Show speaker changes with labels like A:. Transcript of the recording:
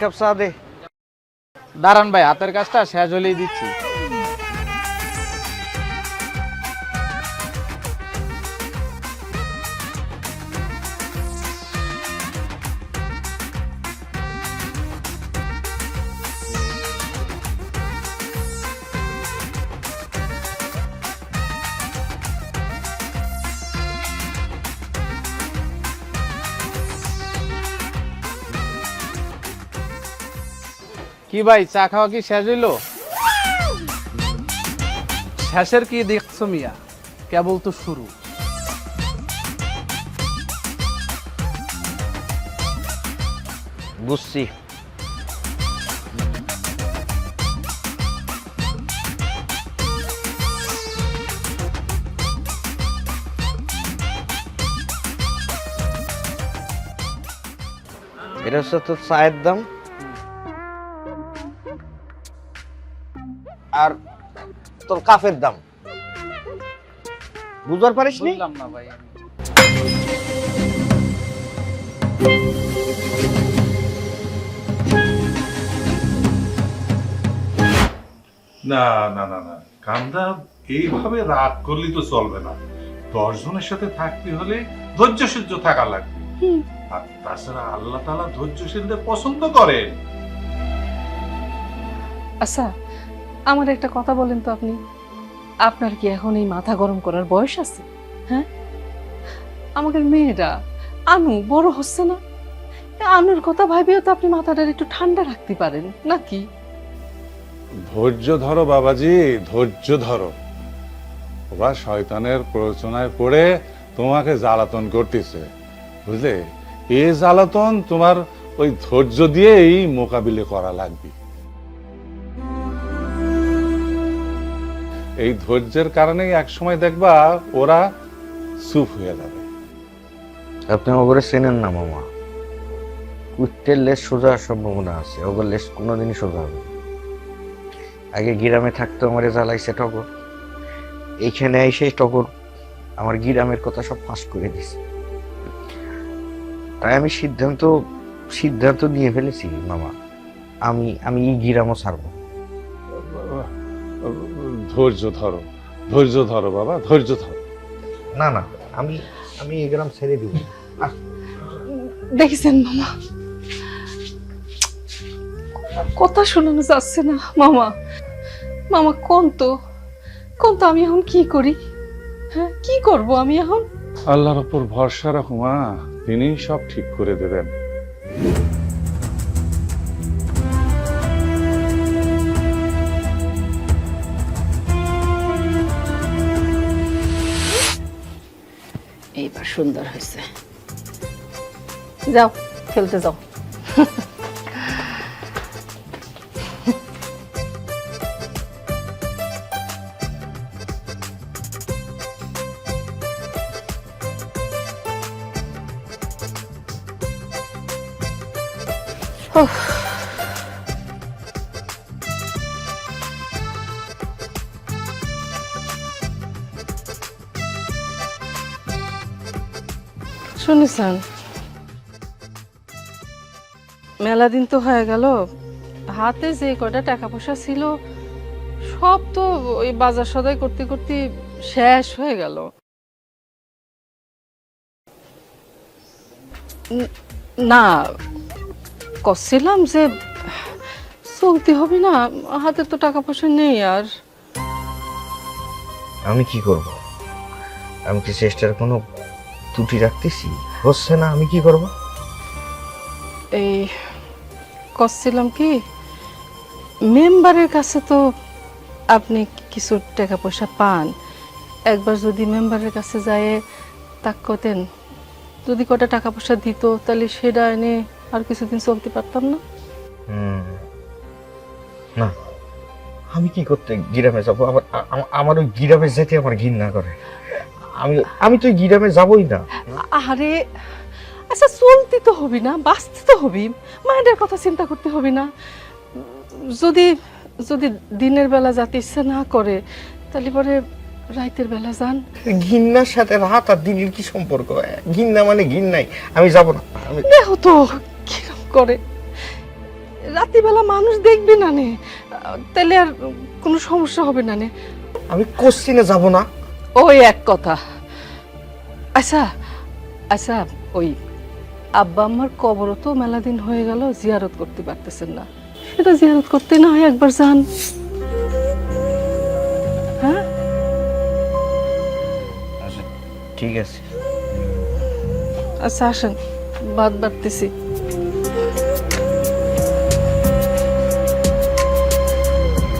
A: Cup চা দে।
B: দারান ভাই হাতের কাজটা শেষ হলেই দিচ্ছি। কি ভাই, চা খাওয়া কি শেষ হইল?
C: শেষের কি দেখছ মিয়া? কেবল তো শুরু।
A: বুঝছি। এটা হচ্ছে তোর চায়ের দাম। আর তোর কাফের দাম। বুঝতে পারিস নি?
C: বুঝলাম না ভাই
D: না না না না। কান্দা এইভাবে রাগ করলে তো চলবে না। দশ জনের সাথে থাকতে হলে ধৈর্যশীল থাকা লাগবে। আর তাছাড়া আল্লাহ তালা ধৈর্যশীলদের পছন্দ করেন।
E: আচ্ছা আমার একটা কথা বলেন তো আপনি। আপনার কি এখন এই মাথা গরম করার বয়স আছে? হ্যাঁ? আমাদের মেয়েরা, আনু বড় হচ্ছে না? এ আনুর কথা ভাবিও তো আপনি মাথাটা একটু ঠান্ডা রাখতে পারেন, নাকি?
F: ধৈর্য ধরো বাবাজি, ধৈর্য ধরো। ওরা শয়তানের প্ররোচনায় পড়ে তোমাকে জ্বালাতন করতেছে। বুঝলে? এই জ্বালাতন তোমার ওই ধৈর্য দিয়েই মোকাবিলে করা লাগবে। এই ধৈর্যের কারণেই একসময় দেখবা ওরা চুপ হয়ে যাবে।
A: আপনি ওগুলো চেনেন না, মামা। কুত্তের লেজ সোজা সম্ভাবনা আছে ওগুলো লেজ কোনোদিনই সোজা হবে আগে গ্রামে থাকতো, আমারে জ্বালাইছে টগর। এইখানে এসে টগর আমার গ্রামের কথা সব ফাঁস করে দিছে। তাই আমি সিদ্ধান্ত সিদ্ধান্ত নিয়ে ফেলেছি, মামা। আমি আমি এই গ্রামও ছাড়বো।
F: ধৈর্য ধরো ধৈর্য ধরো বাবা ধৈর্য ধরো।
A: না না আমি আমি এই গ্রাম ছেড়ে দিব।
E: দেখেছেন মামা? কথা শোনানো যাচ্ছে না মামা। মামা কোন তো? কোন তো আমি এখন কি করি? হ্যাঁ কি করব আমি এখন?
F: আল্লাহর ওপর ভরসা রাখো মা তিনি সব ঠিক করে দেবেন।
E: এইবার সুন্দর হয়েছে যাও খেলতে যাও উফ। শুনেছেন মেলা দিন তো হয়ে গেল। হাতে যে কটা টাকা পয়সা ছিল, সব তো ওই বাজার সদাই করতে করতে শেষ হয়ে গেল। না করছিলাম যে চলতে হবে না, হাতে তো টাকা পয়সা নেই আর।
A: আমি কি করব? আমি কি চেষ্টার কোনো ত্রুটি রাখতেছি। হচ্ছে না আমি কি করব?
E: এই করছিলাম কি মেম্বারের কাছে তো আপনি কিছু টাকা পয়সা পান। একবার যদি মেম্বারের কাছে যায় তাক করতেন যদি কটা টাকা পয়সা দিত তাহলে সেটা এনে আর কিছুদিন চলতে পারতাম না।
A: না আমি কি করতে গিরামে যাব? আমার আমার ওই গিরামে যেতে আমার ঘৃণা করে। আমি আমি তো গিরামে যাবই না।
E: আরে আচ্ছা চলতে তো হবি না বাঁচতে তো হবি মায়ের কথা চিন্তা করতে হবে না। যদি যদি দিনের বেলা যাতে ইচ্ছা না করে তাহলে পরে রাতের বেলা যান।
A: ঘিন্নার সাথে রাত আর দিনের কি সম্পর্ক? ঘিন্না মানে ঘৃণাই আমি যাব না।
E: দেখো তো কিরম করে। রাত্রিবেলা মানুষ দেখবে না নে তাহলে আর কোনো সমস্যা হবে না নে।
G: আমি কোশ্চিনে যাব না।
E: ওই এক কথা। আচ্ছা আচ্ছা ওই আব্বা আমার কবরও তো মেলা দিন হয়ে গেল জিয়ারত করতে পারতেছেন না। সেটা জিয়ারত করতে না হয় একবার যান। হ্যাঁ?
A: আচ্ছা ঠিক আছে।
E: আচ্ছা আসেন। বাদ বাড়তেছি।